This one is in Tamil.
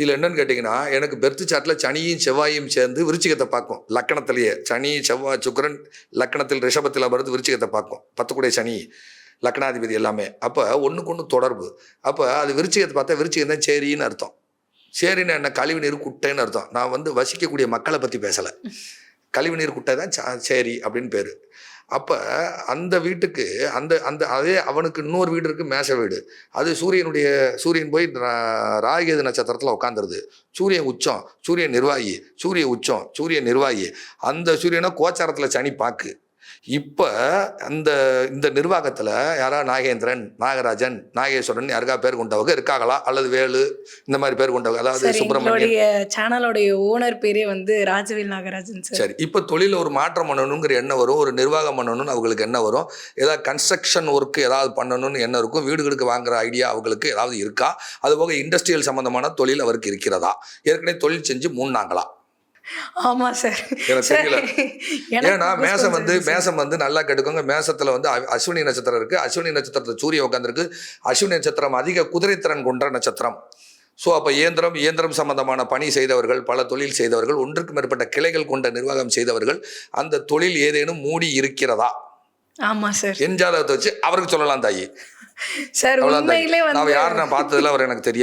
இதில் என்னன்னு கேட்டிங்கன்னா எனக்கு பெர்த் சாட்டில் சனியும் செவ்வாயும் சேர்ந்து விருச்சிகத்தை பார்க்கும். லக்கணத்திலேயே சனி செவ்வாய் சுக்கரன் லக்கணத்தில் ரிஷபத்தில் அமர்ந்து விருச்சிகத்தை பார்க்கும். பத்துக்குடைய சனி லக்னாதிபதி எல்லாமே. அப்போ ஒன்றுக்கு ஒன்று தொடர்பு. அப்போ அது விருச்சிகத்தை பார்த்தா விருச்சிகம் தான் சேரின்னு அர்த்தம். சேரின்னு என்ன? கழிவு நீர் குட்டைன்னு அர்த்தம். நான் வந்து வசிக்கக்கூடிய மக்களை பற்றி பேசலை. கழிவு நீர் குட்டை தான் சேரி அப்படின்னு பேர். அப்போ அந்த வீட்டுக்கு அந்த அந்த அதே அவனுக்கு இன்னொரு வீடு இருக்குது மேச வீடு. அது சூரியனுடைய சூரியன் போய் ரா- ராகேது நட்சத்திரத்தில் உட்காந்துருது சூரியன் உச்சம் சூரியன் நிர்வாகி சூரிய உச்சம் சூரியன் நிர்வாகி. அந்த சூரியனை கோச்சாரத்தில் சனி பாக்கு. இப்போ அந்த இந்த நிர்வாகத்தில் யாரா? நாகேந்திரன் நாகராஜன் நாகேஸ்வரன் யாருக்கா பேர் கொண்டவங்க இருக்காங்களா? அல்லது வேலு இந்த மாதிரி பேர் கொண்டவங்க அதாவது எங்களுடைய சேனலோடைய ஓனர் பேரே வந்து ராஜவேல் நாகராஜன் சார் இப்போ தொழிலில் ஒரு மாற்றம் பண்ணணுங்கிற எண்ணம் வரும் ஒரு நிர்வாகம் பண்ணணும்னு அவங்களுக்கு என்ன வரும். ஏதாவது கன்ஸ்ட்ரக்ஷன் ஒர்க் ஏதாவது பண்ணணும்னு என்ன இருக்கும் வீடுகளுக்கு வாங்குற ஐடியா அவங்களுக்கு ஏதாவது இருக்கா? அதுபோக இண்டஸ்ட்ரியல் சம்பந்தமான தொழில் அவருக்கு இருக்கிறதா? ஏற்கனவே தொழில் செஞ்சு மூணாங்களா ஆமா சார். ஏன்னா மேசம் வந்து. மேசம் வந்து நல்லா கெடுக்குங்க. மேசத்துல வந்து அஸ்வினி நட்சத்திரம் இருக்கு. அஸ்வினி நட்சத்திரத்துல சூரிய உட்காந்துருக்கு அஸ்வினி நட்சத்திரம் அதிக குதிரைத்திறன் கொண்ட நட்சத்திரம். ஸோ அப்போ இயந்திரம் இயந்திரம் சம்பந்தமான பணி செய்தவர்கள் பல தொழில் செய்தவர்கள் ஒன்றுக்கு மேற்பட்ட கிளைகள் கொண்ட நிர்வாகம் செய்தவர்கள் அந்த தொழில் ஏதேனும் மூடி இருக்கிறதா? ஆமா சார். என் ஜாதகத்தை வச்சு அவருக்கு சொல்லலாம் தாயி. சார் உண்மையிலே நான் யார் நான் பார்த்ததில்ல அவர் எனக்கு தெரியாது.